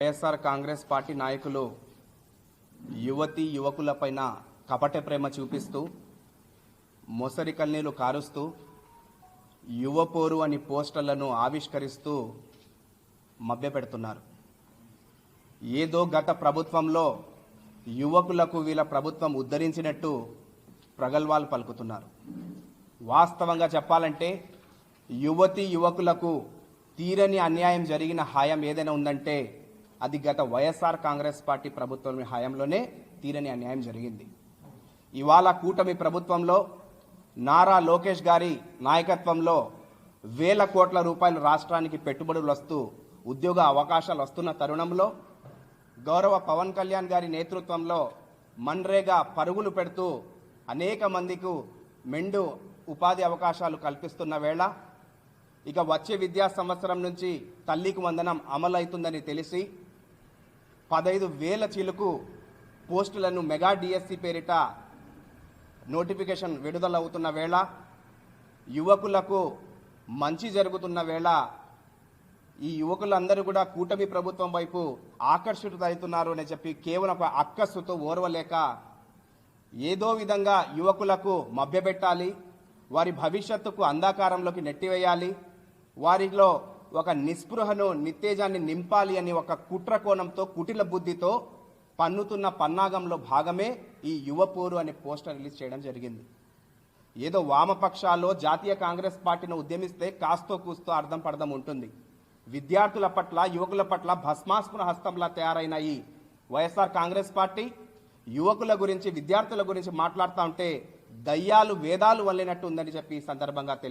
YSR Congress party నాయకులు యువతి యువకులపైన కపట ప్రేమ చూపిస్తూ మొసరి కన్నీలు కారుస్తూ యువపోరు అని పోస్టర్లను ఆవిష్కరిస్తూ మభ్యపెడుతున్నారు ఏదో గత ప్రభుత్వంలో యువకులకు వీళ్ళ ప్రభుత్వం ఉద్ధరించినట్టు ప్రగల్భాలు పలుకుతున్నారు. వాస్తవంగా చెప్పాలంటే యువతి యువకులకు తీరని అన్యాయం జరిగిన హాయం ఏదైనా ఉందంటే అది గత వైఎస్ఆర్ కాంగ్రెస్ పార్టీ ప్రభుత్వం హయాంలోనే తీరని అన్యాయం జరిగింది. ఇవాళ కూటమి ప్రభుత్వంలో నారా లోకేష్ గారి నాయకత్వంలో వేల కోట్ల రూపాయలు రాష్ట్రానికి పెట్టుబడులు వస్తూ ఉద్యోగ అవకాశాలు వస్తున్న తరుణంలో గౌరవ పవన్ కళ్యాణ్ గారి నేతృత్వంలో మన్రేగా పరుగులు పెడుతూ అనేక మందికి మెండు ఉపాధి అవకాశాలు కల్పిస్తున్న వేళ ఇక వచ్చే విద్యా సంవత్సరం నుంచి తల్లికి వందనం అమలవుతుందని తెలిసి పదైదు వేల చిలుకు పోస్టులను మెగా డిఎస్సి పేరిట నోటిఫికేషన్ విడుదల అవుతున్న వేళ యువకులకు మంచి జరుగుతున్న వేళ ఈ యువకులందరూ కూడా కూటమి ప్రభుత్వం వైపు ఆకర్షితులవుతున్నారు అని చెప్పి కేవలం ఒక అక్కస్సుతో ఓర్వలేక ఏదో విధంగా యువకులకు మభ్యపెట్టాలి వారి భవిష్యత్తుకు అంధకారంలోకి నెట్టివేయాలి వారిలో ఒక నిస్పృహను నిత్తేజాన్ని నింపాలి అని ఒక కుట్ర కోణంతో కుటిల బుద్ధితో పన్నుతున్న పన్నాగంలో భాగమే ఈ యువపోరు అనే పోస్టర్ రిలీజ్ చేయడం జరిగింది. ఏదో వామపక్షాల్లో జాతీయ కాంగ్రెస్ పార్టీని ఉద్యమిస్తే కాస్తో కూస్తో అర్థం పడదం ఉంటుంది. విద్యార్థుల పట్ల యువకుల పట్ల భస్మాస్పున హస్తంలా తయారైన ఈ వైఎస్ఆర్ కాంగ్రెస్ పార్టీ యువకుల గురించి విద్యార్థుల గురించి మాట్లాడుతూ ఉంటే దయ్యాలు వేదాలు వల్లినట్టు ఉందని చెప్పి ఈ సందర్భంగా తెలియ